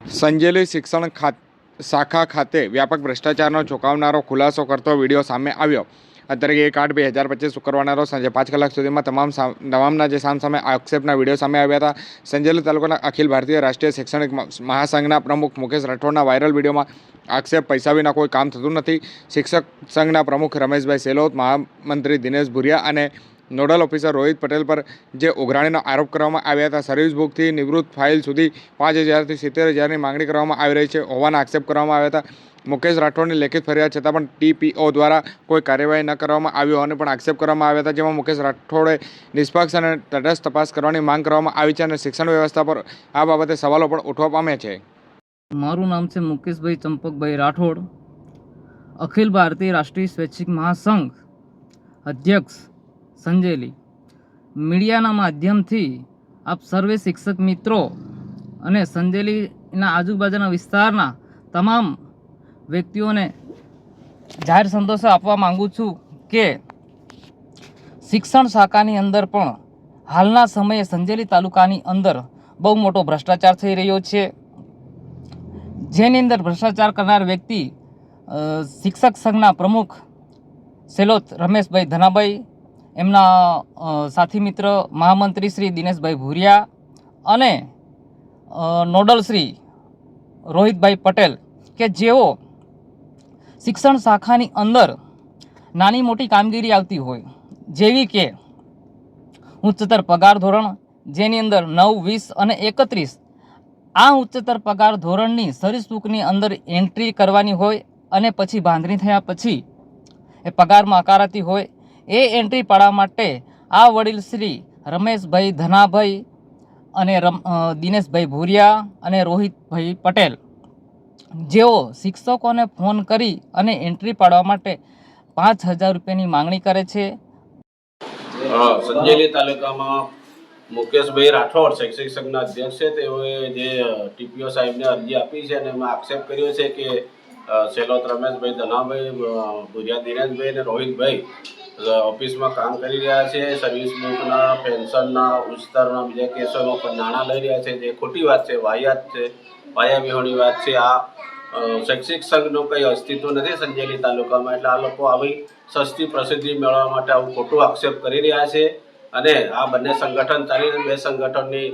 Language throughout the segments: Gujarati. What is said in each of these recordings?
સંજેલી શિક્ષણ શાખા ખાતે વ્યાપક ભ્રષ્ટાચારનો ચોંકાવનારો ખુલાસો કરતો વીડિયો સામે આવ્યો. અત્યારે એક આઠ બે હજાર પચીસ શુક્રવારના રોજ સાંજે પાંચ કલાક સુધીમાં તમામ તમામના જે સામ સામે આક્ષેપના વીડિયો સામે આવ્યા હતા. સંજેલી તાલુકાના અખિલ ભારતીય રાષ્ટ્રીય શૈક્ષણિક મહાસંઘના પ્રમુખ મુકેશ રાઠોડના વાયરલ વિડીયોમાં આક્ષેપ, પૈસા વિના કોઈ કામ થતું નથી. શિક્ષક સંઘના પ્રમુખ રમેશભાઈ સેલોત, મહામંત્રી દિનેશ ભુરિયા અને નોડલ ઓફિસર રોહિત પટેલ પર જે ઉઘરાણીનો આરોપ કરવામાં આવ્યા હતા. સર્વિસ બુકથી નિવૃત્ત ફાઇલ સુધી પાંચ હજારથી સિત્તેર હજારની માંગણી કરવામાં આવી રહી છે. હોવાના આક્ષેપ કરવામાં આવ્યા હતા. મુકેશ રાઠોડની લેખિત ફરિયાદ છતાં પણ ટીપીઓ દ્વારા કોઈ કાર્યવાહી ન કરવામાં આવી હોવાનો પણ આક્ષેપ કરવામાં આવ્યા હતા, જેમાં મુકેશ રાઠોડે નિષ્પક્ષ અને તટસ્થ તપાસ કરવાની માંગ કરવામાં આવી છે અને શિક્ષણ વ્યવસ્થા પર આ બાબતે સવાલો પણ ઉઠવા પામે છે. મારું નામ છે મુકેશભાઈ ચંપકભાઈ રાઠોડ. અખિલ ભારતીય રાષ્ટ્રીય સ્વૈચ્છિક મહાસંઘ અધ્યક્ષ સંજેલી મીડિયાના માધ્યમથી આપ સર્વે શિક્ષક મિત્રો અને સંજેલીના આજુબાજુના વિસ્તારના તમામ વ્યક્તિઓને જાહેર સંતોષ આપવા માંગુ છું કે શિક્ષણ શાખાની અંદર પણ હાલના સમયે સંજેલી તાલુકાની અંદર બહુ મોટો ભ્રષ્ટાચાર થઈ રહ્યો છે. જેની અંદર ભ્રષ્ટાચાર કરનાર વ્યક્તિ શિક્ષક સંઘના પ્રમુખ સેલોત રમેશભાઈ ધનાભાઈ એમના સાથી મિત્ર મહામંત્રી શ્રી દિનેશભાઈ ભુરિયા અને નોડલ શ્રી રોહિતભાઈ પટેલ કે જેઓ શિક્ષણ શાખાની અંદર નાની મોટી કામગીરી આવતી હોય, જેવી કે ઉચ્ચતર પગાર ધોરણ, જેની અંદર નવ, વીસ અને એકત્રીસ, આ ઉચ્ચતર પગાર ધોરણની સર્વિસ અંદર એન્ટ્રી કરવાની હોય અને પછી બાંધણી થયા પછી એ પગારમાં આકારાતી હોય એ એન્ટ્રી પાડવા માટે આ વડીલ શ્રી રમેશભાઈ ધનાભાઈ અને રમ દિનેશભાઈ ભુરિયા અને રોહિતભાઈ પટેલ. જેઓ શિક્ષકોને ફોન કરી અને એન્ટ્રી પાડવા માટે પાંચ હજાર રૂપિયાની માંગણી કરે છે. સંજેલી તાલુકામાં મુકેશભાઈ રાઠોડ શૈક્ષિક સંઘના અધ્યક્ષ છે તેઓએ જે ટીપીઓ સાહેબને અરજી આપી છે અને એમાં આક્ષેપ કર્યો છે કે સેલોત રમેશભાઈ ધનાભાઈ ભુરિયા દિનેશભાઈ અને રોહિતભાઈ ઓફિસમાં કામ કરી રહ્યા છે સર્વિસ બુકના પેન્શનના ઉચ્ચતરના બીજા કેસોમાં પણ નાણાં લઈ રહ્યા છે, જે ખોટી વાત છે, વાહિયાત છે વાયા વાત છે. આ શૈક્ષિક સંઘનું કંઈ અસ્તિત્વ નથી સંજેલી તાલુકામાં, એટલે આ લોકો આવી સસ્તી પ્રસિદ્ધિ મેળવવા માટે આવું ખોટું આક્ષેપ કરી રહ્યા છે અને આ બંને સંગઠન ચાલીને બે સંગઠનની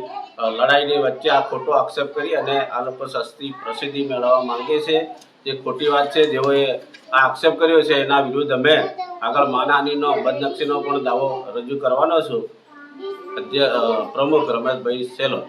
લડાઈની વચ્ચે આ ખોટો આક્ષેપ કરી અને આ લોકો સસ્તી પ્રસિદ્ધિ મેળવવા માંગે છે. જે ખોટી વાત છે, જેઓએ આ આક્ષેપ કર્યો છે, એના વિરુદ્ધ અમે આગળ માનહાનિનો બદનક્ષીનો પણ દાવો રજૂ કરવાનો છું. પ્રમુખ રમેશભાઈ સેલો